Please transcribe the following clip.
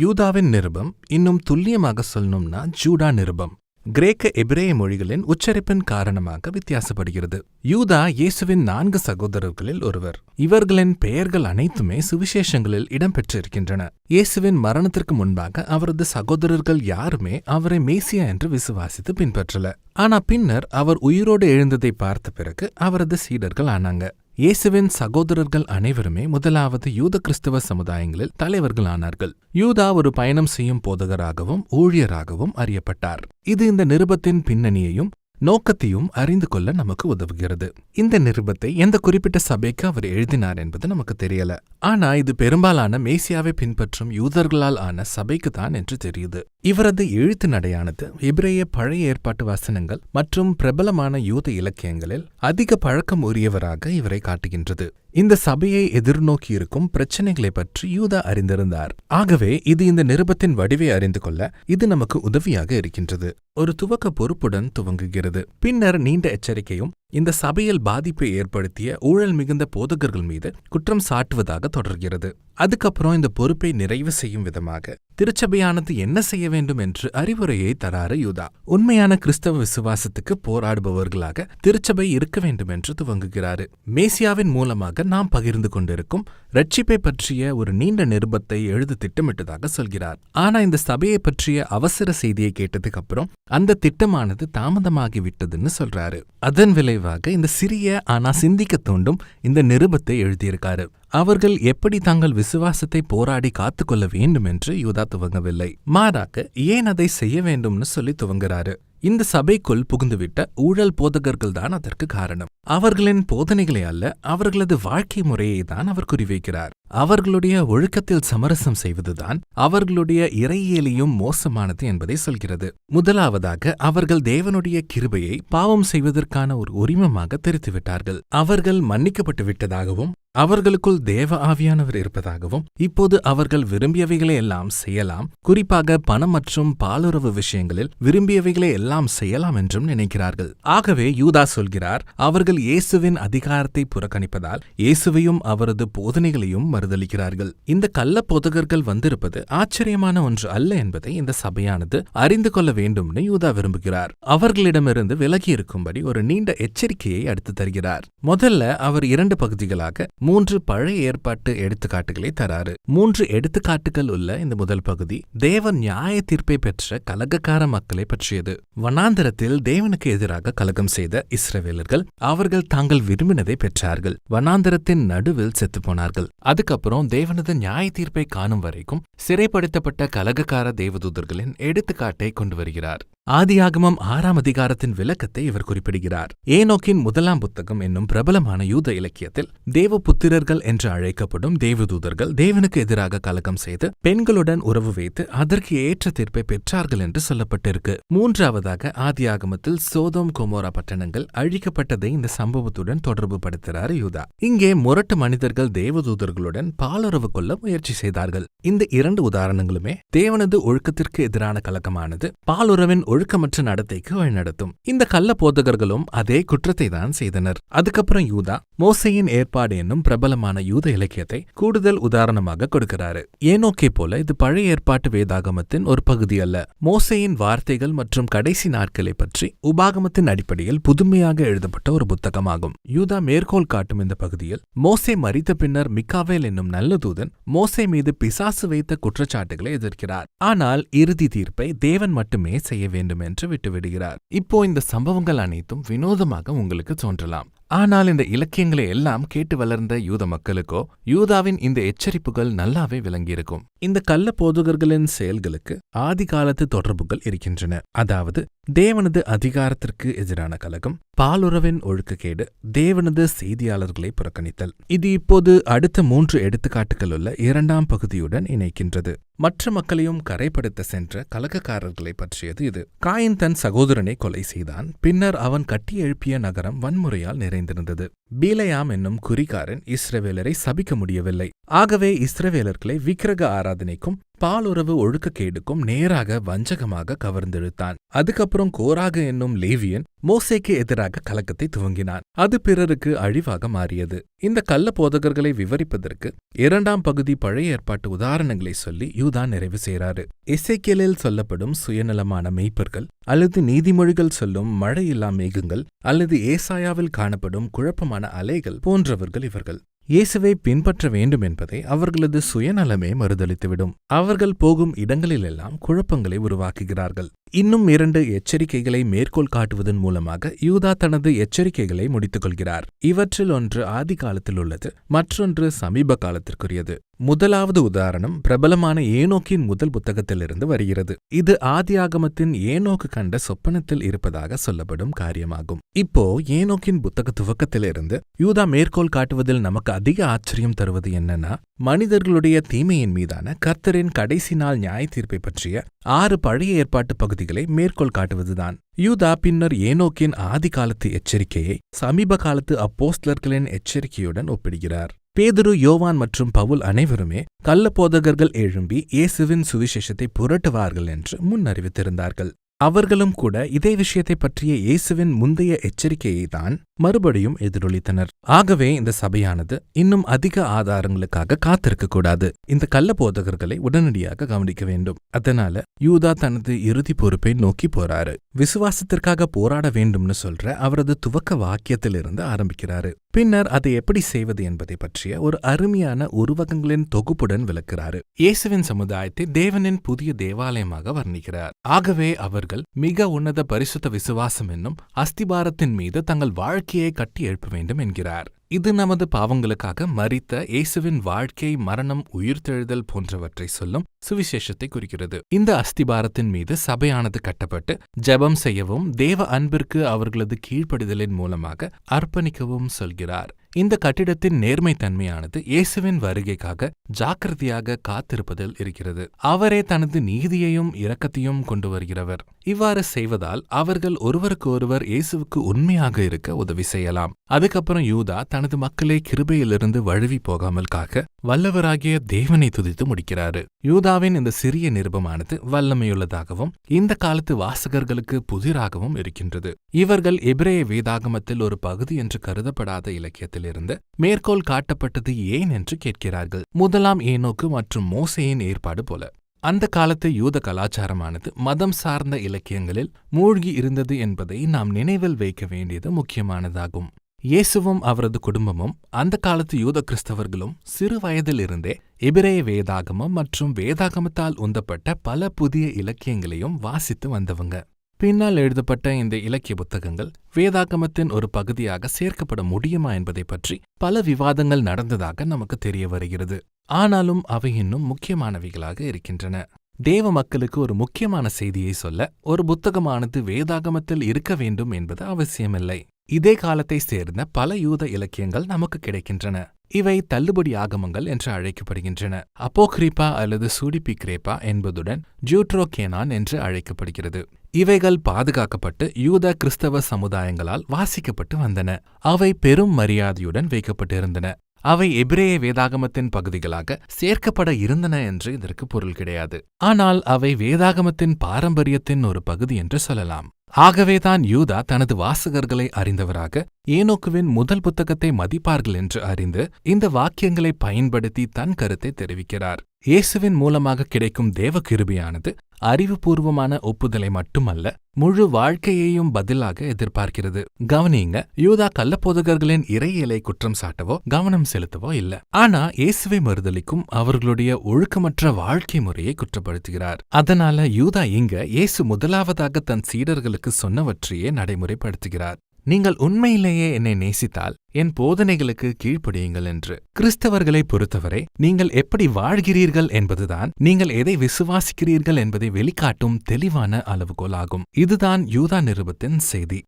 யூதாவின் நிருபம் இன்னும் துல்லியமாக சொல்லணும்னா ஜூடா நிருபம். கிரேக்க எபிரேய மொழிகளின் உச்சரிப்பின் காரணமாக வித்தியாசப்படுகிறது. யூதா இயேசுவின் நான்கு சகோதரர்களில் ஒருவர். இவர்களின் பெயர்கள் அனைத்துமே சுவிசேஷங்களில் இடம்பெற்றிருக்கின்றன. இயேசுவின் மரணத்திற்கு முன்பாக அவரது சகோதரர்கள் யாருமே அவரை மேசியா என்று விசுவாசித்து பின்பற்றல. ஆனா பின்னர் அவர் உயிரோடு எழுந்ததை பார்த்த பிறகு அவரது சீடர்கள் ஆனாங்க. இயேசுவின் சகோதரர்கள் அனைவருமே முதலாவது யூத கிறிஸ்தவ சமுதாயங்களில் தலைவர்கள் ஆனார்கள் யூதா ஒரு பயணம் செய்யும் போதகராகவும் ஊழியராகவும் அறியப்பட்டார். இது இந்த நிருபத்தின் பின்னணியையும் நோக்கத்தையும் அறிந்து கொள்ள நமக்கு உதவுகிறது. இந்த நிருபத்தை எந்த குறிப்பிட்ட சபைக்கு அவர் எழுதினார் என்பது நமக்கு தெரியல. ஆனா இது பெரும்பாலான மேசியாவை பின்பற்றும் யூதர்களால் ஆன சபைக்கு தான் என்று தெரியுது. இவரது எழுத்து நடையானது இப்ரேய பழைய ஏற்பாட்டு வசனங்கள் மற்றும் பிரபலமான யூத இலக்கியங்களில் அதிக பழக்கம் உரியவராக இவரை காட்டுகின்றது. இந்த சபையை எதிர்நோக்கியிருக்கும் பிரச்சனைகளை பற்றி யூதா அறிந்திருந்தார். ஆகவே இது இந்த நிருபத்தின் வடிவை அறிந்து கொள்ள இது நமக்கு உதவியாக இருக்கின்றது. ஒரு துவக்க பொறுப்புடன் துவங்குகிறது. பின்னர் நீண்ட எச்சரிக்கையும் இந்த சபையில் பாதிப்பை ஏற்படுத்திய ஊழல் மிகுந்த போதகர்கள் மீது குற்றம் சாட்டுவதாக தொடர்கிறது. அதுக்கப்புறம் இந்த பொறுப்பை நிறைவு செய்யும் விதமாக திருச்சபையானது என்ன செய்ய வேண்டும் என்று அறிவுரையை தராறு யூதா. உண்மையான கிறிஸ்தவ விசுவாசத்துக்கு போராடுபவர்களாக திருச்சபை இருக்க வேண்டும் என்று துவங்குகிறாரு. மேசியாவின் மூலமாக நாம் பகிர்ந்து கொண்டிருக்கும் ரட்சிப்பை பற்றிய ஒரு நீண்ட நிருபத்தை எழுத திட்டமிட்டதாக சொல்கிறார். ஆனா இந்த சபையை பற்றிய அவசர செய்தியை கேட்டதுக்கு அப்புறம் அந்த திட்டமானது தாமதமாகிவிட்டதுன்னு சொல்றாரு. அதன் விலை விளைவாக இந்த சிறிய ஆனா சிந்திக்க தூண்டும் இந்த நிருபத்தை எழுதியிருக்காரு. அவர்கள் எப்படி தங்கள் விசுவாசத்தை போராடி காத்துக்கொள்ள வேண்டும் என்று யூதா துவங்கவில்லை. மாறாக ஏன் அதை செய்ய வேண்டும்னு சொல்லி துவங்குறாரு. இந்த சபைக்குள் புகுந்துவிட்ட ஊழல் போதகர்கள் தான் அதற்கு காரணம். அவர்களின் போதனைகளை அல்ல அவர்களது வாழ்க்கை முறையை தான் அவர் குறிவைக்கிறார் அவர்களுடைய ஒழுக்கத்தில் சமரசம் செய்வதுதான் அவர்களுடைய இறையியலியும் மோசமானது என்பதை சொல்கிறது. முதலாவதாக அவர்கள் தேவனுடைய கிருபையை பாவம் செய்வதற்கான ஒரு உரிமமாக தெரித்துவிட்டார்கள். அவர்கள் மன்னிக்கப்பட்டு விட்டதாகவும் அவர்களுக்குள் தேவ ஆவியானவர் இருப்பதாகவும் இப்போது அவர்கள் விரும்பியவைகளை எல்லாம் செய்யலாம். குறிப்பாக பணம் மற்றும் பாலுறவு விஷயங்களில் விரும்பியவைகளை எல்லாம் செய்யலாம் என்றும் நினைக்கிறார்கள். ஆகவே யூதா சொல்கிறார் அவர்கள் இயேசுவின் அதிகாரத்தை புறக்கணிப்பதால் இயேசுவையும் அவரது போதனைகளையும் மறுதளிக்கிறார்கள். இந்த கள்ள போதகர்கள் வந்திருப்பது ஆச்சரியமான ஒன்று அல்ல என்பதை இந்த சபையானது அறிந்து கொள்ள வேண்டும்னு யூதா விரும்புகிறார். அவர்களிடமிருந்து விலகி இருக்கும்படி ஒரு நீண்ட எச்சரிக்கையை அடுத்து தருகிறார். முதல்ல அவர் இரண்டு பகுதிகளாக மூன்று பழைய ஏற்பாட்டு எடுத்துக்காட்டுகளை தராரு. மூன்று எடுத்துக்காட்டுகள் உள்ள இந்த முதல் பகுதி தேவன் நியாய தீர்ப்பை பெற்ற கலகக்கார மக்களை பற்றியது. வனாந்தரத்தில் தேவனுக்கு எதிராக கலகம் செய்த இஸ்ரவேலர்கள் அவர்கள் தாங்கள் விரும்பினதை பெற்றார்கள். வனாந்தரத்தின் நடுவில் செத்து போனார்கள். அதுக்கப்புறம் தேவனது நியாய தீர்ப்பை காணும் வரைக்கும் சிறைப்படுத்தப்பட்ட கலகக்கார தேவதூதர்களின் எடுத்துக்காட்டை கொண்டு வருகிறார். ஆதியாகமம் ஆறாம் அதிகாரத்தின் விளக்கத்தை இவர் குறிப்பிடுகிறார். ஏனோக்கின் முதலாம் புத்தகம் என்னும் பிரபலமான யூத இலக்கியத்தில் தேவபுத்திரர்கள் என்று அழைக்கப்படும் தேவதூதர்கள் தேவனுக்கு எதிராக கலகம் செய்து பெண்களுடன் உறவு வைத்து அதற்கு ஏற்ற தீர்ப்பை பெற்றார்கள் என்று சொல்லப்பட்டிருக்கு. மூன்றாவதாக ஆதியாகமத்தில் சோதோம் கொமோரா பட்டணங்கள் அழிக்கப்பட்டதை இந்த சம்பவத்துடன் தொடர்பு படுத்துகிறார் யூதா. இங்கே முரட்டு மனிதர்கள் தேவதூதர்களுடன் பாலுறவு கொள்ள முயற்சி செய்தார்கள். இந்த இரண்டு உதாரணங்களுமே தேவனது ஒழுக்கத்திற்கு எதிரான கலக்கமானது பாலுறவின் ஒழுக்கமற்ற நடத்தைக்கு வழிநடத்தும். இந்த கள்ள போதகர்களும் அதே குற்றத்தை தான் செய்தனர். அதுக்கப்புறம் யூதா மோசையின் ஏற்பாடு என்னும் பிரபலமான யூத இலக்கியத்தை கூடுதல் உதாரணமாக கொடுக்கிறாரு. ஏனோக்கே போல இது பழைய ஏற்பாட்டு வேதாகமத்தின் ஒரு பகுதி அல்ல. மோசையின் வார்த்தைகள் மற்றும் கடைசி நாட்களை பற்றி உபாகமத்தின் அடிப்படையில் புதுமையாக எழுதப்பட்ட ஒரு புத்தகமாகும். யூதா மேற்கோள் காட்டும் இந்த பகுதியில் மோசே மறித்த பின்னர் மிக்காவேல் என்னும் நல்ல தூதன் மோசே மீது பிசாசு வைத்த குற்றச்சாட்டுகளை எதிர்க்கிறார். ஆனால் இறுதி தீர்ப்பை தேவன் மட்டுமே செய்ய வேண்டும். என்று விட்டுவிடுகிறார். இப்போ இந்த சம்பவங்கள் அனைத்தும் வினோதமாக உங்களுக்கு தோன்றலாம். ஆனால் இந்த இலக்கியங்களை எல்லாம் கேட்டு வளர்ந்த யூத மக்களுக்கோ யூதாவின் இந்த எச்சரிப்புகள் நல்லாவே விளங்கியிருக்கும். இந்த கள்ள போதகர்களின் செயல்களுக்கு ஆதிகாலத்து தொடர்புகள் இருக்கின்றன. அதாவது தேவனது அதிகாரத்திற்கு எதிரான கலகம் பாலுறவின் ஒழுக்கக்கேடு தேவனது செய்தியாளர்களை புறக்கணித்தல். இது இப்போது அடுத்த மூன்று எடுத்துக்காட்டுகள் உள்ள இரண்டாம் பகுதியுடன் இணைக்கின்றது. மற்ற மக்களையும் கரைப்படுத்த சென்ற கலகக்காரர்களை பற்றியது இது. காயின் தன் சகோதரனை கொலை செய்தான் பின்னர் அவன் கட்டி எழுப்பிய நகரம் வன்முறையால் நிறைந்திருந்தது. பீலயாம் என்னும் குறிகாரன் இஸ்ரவேலரை சபிக்க முடியவில்லை. ஆகவே இஸ்ரவேலர்களை விக்கிரக ஆராதனைக்கும் பாலுறவு ஒழுக்கக்கேடுக்கும் நேராக வஞ்சகமாக கவர்ந்தெழுத்தான். அதுக்கப்புறம் கோராக என்னும் லேவியன் மோசேக்கு எதிராக கலக்கத்தை துவங்கினான். அது பிறருக்கு அழிவாக மாறியது. இந்த கள்ள போதகர்களை விவரிப்பதற்கு இரண்டாம் பகுதி பழைய ஏற்பாட்டு உதாரணங்களை சொல்லி யூதா நிறைவு செய்கிறாரு இசைக்கியலில் சொல்லப்படும் சுயநலமான மெய்ப்பர்கள் அல்லது நீதிமொழிகள் சொல்லும் மழையில்லா மேகங்கள் அல்லது ஏசாயாவில் காணப்படும் குழப்பமான அலைகள் போன்றவர்கள் இவர்கள். இயேசுவை பின்பற்ற வேண்டும் என்பதை அவர்களது சுயநலமே மறுதளித்துவிடும் அவர்கள் போகும் இடங்களிலெல்லாம் குழப்பங்களை உருவாக்குகிறார்கள். இன்னும் இரண்டு எச்சரிக்கைகளை மேற்கோள் காட்டுவதன் மூலமாக யூதா தனது எச்சரிக்கைகளை முடித்துக் கொள்கிறார் இவற்றில் ஒன்று ஆதி காலத்தில் உள்ளது மற்றொன்று சமீப காலத்திற்குரியது. முதலாவது உதாரணம் பிரபலமான ஏனோக்கின் முதல் புத்தகத்திலிருந்து வருகிறது. இது ஆதி ஆகமத்தின் ஏனோக்கு கண்ட சொப்பனத்தில் இருப்பதாக சொல்லப்படும் காரியமாகும். இப்போ ஏனோக்கின் புத்தக துவக்கத்திலிருந்து யூதா மேற்கோள் காட்டுவதில் நமக்கு அதிக ஆச்சரியம் தருவது என்னன்னா மனிதர்களுடைய தீமையின் மீதான கர்த்தரின் கடைசி நாள் நியாய தீர்ப்பை பற்றிய ஆறு பழைய ஏற்பாட்டு பகுதிகளை மேற்கோள் காட்டுவதுதான். யூதா பின்னர் ஏனோக்கின் ஆதி காலத்து எச்சரிக்கையை சமீப காலத்து அப்போஸ்லர்களின் எச்சரிக்கையுடன் ஒப்பிடுகிறார். பேதுரு யோவான் மற்றும் பவுல் அனைவருமே கள்ளப்போதகர்கள் எழும்பி இயேசுவின் சுவிசேஷத்தை புரட்டுவார்கள் என்று முன்னறிவித்திருந்தார்கள். அவர்களும் கூட இதே விஷயத்தை பற்றிய இயேசுவின் முந்தைய எச்சரிக்கையை தான் மறுபடியும் எதிரொலித்தனர். ஆகவே இந்த சபையானது இன்னும் அதிக ஆதாரங்களுக்காக காத்திருக்க கூடாது இந்த கள்ள போதகர்களை உடனடியாக கவனிக்க வேண்டும். அதனால யூதா தனது இறுதி பொறுப்பை நோக்கி போறாரு. விசுவாசத்திற்காக போராட வேண்டும்னு சொல்ற அவரது துவக்க வாக்கியத்திலிருந்து ஆரம்பிக்கிறாரு. பின்னர் அதை எப்படி செய்வது என்பதை பற்றிய ஒரு அருமையான உருவகங்களின் தொகுப்புடன் விளக்குறாரு. இயேசுவின் சமுதாயத்தை தேவனின் புதிய தேவாலயமாக வர்ணிக்கிறார். ஆகவே அவர் அவர்கள் மிக உன்னத பரிசுத்த விசுவாசம் என்னும் அஸ்திபாரத்தின் மீது தங்கள் வாழ்க்கையை கட்டி எழுப்ப வேண்டும் என்கிறார். இது நமது பாவங்களுக்காக மறித்த இயேசுவின் வாழ்க்கை மரணம் உயிர்த்தெழுதல் போன்றவற்றை சொல்லும் சுவிசேஷத்தை குறிக்கிறது. இந்த அஸ்திபாரத்தின் மீது சபையானது கட்டப்பட்டு ஜெபம் செய்யவும் தேவ அன்பிற்கு அவர்களது கீழ்ப்படிதலின் மூலமாக அர்ப்பணிக்கவும் சொல்கிறார். இந்த கட்டிடத்தின் நேர்மைத்தன்மையானது இயேசுவின் வருகைக்காக ஜாக்கிரதையாக காத்திருப்பதில் இருக்கிறது. அவரே தனது நீதியையும் இரக்கத்தையும் கொண்டு வருகிறவர். இவ்வாறு செய்வதால் அவர்கள் ஒருவருக்கு ஒருவர் இயேசுவுக்கு உண்மையாக இருக்க உதவி செய்யலாம். அதுக்கப்புறம் யூதா தனது மக்களை கிருபையிலிருந்து வழுவி போகாமல் காக்க வல்லவராகிய தேவனை துதித்து முடிக்கிறாரு. யூதாவின் இந்த சிறிய நிருபமானது வல்லமையுள்ளதாகவும் இந்த காலத்து வாசகர்களுக்கு புதிராகவும் இருக்கின்றது. இவர்கள் எபிரேய வேதாகமத்தில் ஒரு பகுதி என்று கருதப்படாத இலக்கியத்தில் இலக்கியத்திலிருந்து மேற்கோள் காட்டப்பட்டது ஏன் என்று கேட்கிறார்கள். முதலாம் ஏனோக்கு மற்றும் மோசையின் ஏற்பாடு போல. அந்த காலத்து யூத கலாச்சாரமானது மதம் சார்ந்த இலக்கியங்களில் மூழ்கி இருந்தது என்பதை நாம் நினைவில் வைக்க வேண்டியது முக்கியமானதாகும். இயேசுவும் அவரது குடும்பமும் அந்த காலத்து யூத கிறிஸ்தவர்களும் சிறு வயதிலிருந்தே எபிரேய வேதாகமம் மற்றும் வேதாகமத்தால் உந்தப்பட்ட பல புதிய இலக்கியங்களையும் வாசித்து வந்தவங்க. பின்னால் எழுதப்பட்ட இந்த இலக்கிய புத்தகங்கள் வேதாகமத்தின் ஒரு பகுதியாக சேர்க்கப்பட முடியுமா என்பதை பற்றி பல விவாதங்கள் நடந்ததாக நமக்கு தெரிய வருகிறது. ஆனாலும் அவை இன்னும் முக்கியமானவைகளாக இருக்கின்றன. தேவ மக்களுக்கு ஒரு முக்கியமான செய்தியை சொல்ல ஒரு புத்தகமானது வேதாகமத்தில் இருக்க வேண்டும் என்பது அவசியமில்லை. இதே காலத்தை சேர்ந்த பல யூத இலக்கியங்கள் நமக்கு கிடைக்கின்றன. இவை தள்ளுபடி ஆகமங்கள் என்று அழைக்கப்படுகின்றன. அப்போக்ரிப்பா அல்லது சூடிபிக்ரேப்பா என்பதுடன் ஜூட்ரோகேனான் என்று அழைக்கப்படுகிறது. இவைகள் பாதுகாக்கப்பட்டு யூத கிறிஸ்தவ சமுதாயங்களால் வாசிக்கப்பட்டு வந்தன. அவை பெரும் மரியாதையுடன் வைக்கப்பட்டிருந்தன. அவை எபிரேய வேதாகமத்தின் பகுதிகளாக சேர்க்கப்பட இருந்தன என்று இதற்கு பொருள் கிடையாது. ஆனால் அவை வேதாகமத்தின் பாரம்பரியத்தின் ஒரு பகுதி என்று சொல்லலாம். ஆகவேதான் யூதா தனது வாசகர்களை அறிந்தவராக ஏனோக்குவின் முதல் புத்தகத்தை மதிப்பார்கள் என்று அறிந்து இந்த வாக்கியங்களை பயன்படுத்தி தன் கருத்தை தெரிவிக்கிறார். இயேசுவின் மூலமாக கிடைக்கும் தேவ கிருபியானது அறிவுபூர்வமான ஒப்புதலை மட்டுமல்ல முழு வாழ்க்கையையும் பதிலாக எதிர்பார்க்கிறது. கவனிங்க யூதா கள்ளப்போதகர்களின் இறையலை குற்றம் சாட்டவோ கவனம் செலுத்தவோ இல்ல. ஆனா இயேசுவை மறுதலிக்கும் அவர்களுடைய ஒழுக்கமற்ற வாழ்க்கை முறையை குற்றப்படுத்துகிறார். அதனால யூதா இங்க இயேசு முதலாவதாக தன் சீடர்களுக்கு சொன்னவற்றையே நடைமுறைப்படுத்துகிறார். நீங்கள் உண்மையிலேயே என்னை நேசித்தால் என் போதனைகளுக்கு கீழ்ப்படியுங்கள் என்று. கிறிஸ்தவர்களை பொறுத்தவரை நீங்கள் எப்படி வாழ்கிறீர்கள் என்பதுதான் நீங்கள் எதை விசுவாசிக்கிறீர்கள் என்பதை வெளிக்காட்டும் தெளிவான அளவுகோலாகும். இதுதான் யூதா நிருபத்தின் செய்தி.